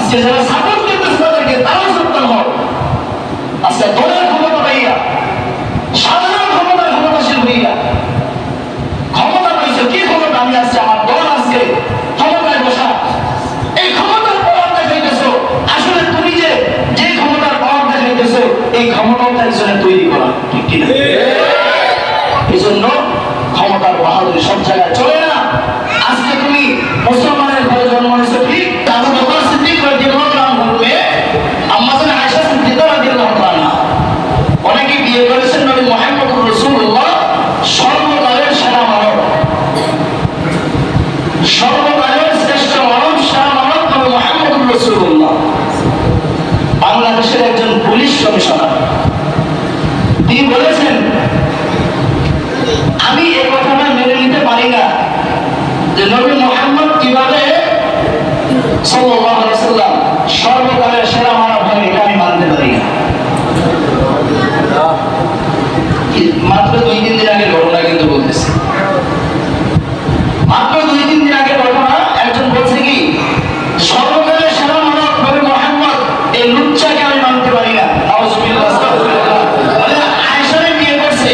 আজকে যারা সাপোর্ট করতেছে তাদেরকে তারাও সন্তান হও আজকে দলের ক্ষমতা পাইয়া সাধারণ ক্ষমতা ক্ষমতাশীল হইয়া ক্ষমতা পাইছে কি ক্ষমতা? আমি আজকে আমার দল আজকে ক্ষমতায় বসা। এই ক্ষমতার পাওয়ার দেখাইতেছ। আসলে তুমি যে যে ক্ষমতার পাওয়ার দেখাইতেছ, এই ক্ষমতাটা একজনের তৈরি করা, ঠিক কিনা? যে নবী মোহাম্মদ কীভাবে সাল্লাম সর্বকালের সেরা মানব হবে এটা আমি মানতে পারি মাত্র দুই তিন দিন আগে ঘটনা কিন্তু বলতেছে। মাত্র দুই তিন দিন আগে ঘটনা, একজন বলছে কি, সর্বকালের সেরা মানব হবে মোহাম্মদ, এই লুচ্চাকে আমি মানতে পারি না। আওয়াজ আয়সারে বিয়ে করছে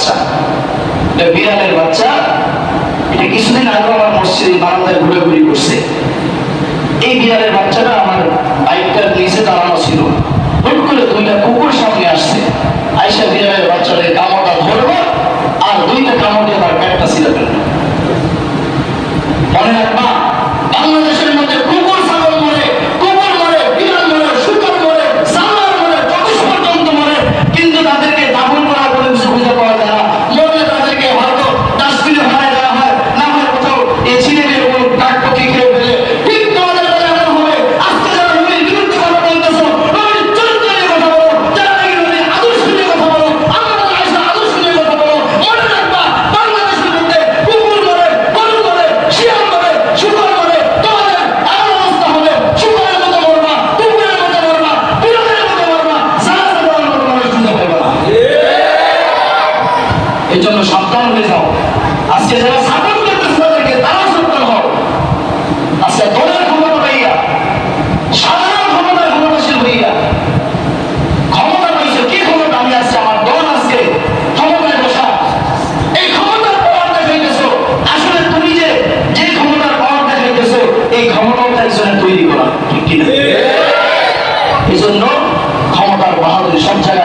বাচ্চা। বিড়ালের বাচ্চা। এটা কিছুদিন আগে আমার মসজিদে বারান্দায় ঘুরাঘুরি করছে। এই বিড়ালের বাচ্চাটা আমার বাইকটার নিচে দাঁড়ানো ছিল। আজকে যারা সাপোর্ট করতেছে তাদেরকে তারা সন্তান হও আজকে আচ্ছা, দলের ক্ষমতা হইয়া সাধারণ ক্ষমতার ক্ষমতাশীল হইয়া ক্ষমতা পাইছে কি ক্ষমতা? আমি আজকে আমার দল আজকে ক্ষমতায় বসা। এই ক্ষমতার পাওয়ার দেখাইতেছ আসলে তুমি যে যে ক্ষমতার পাওয়ার দেখাইতেছ এই ক্ষমতাটা একজনের তৈরি করা ঠিক কিনা? এই জন্য ক্ষমতার বাহাদুরি সব জায়গায়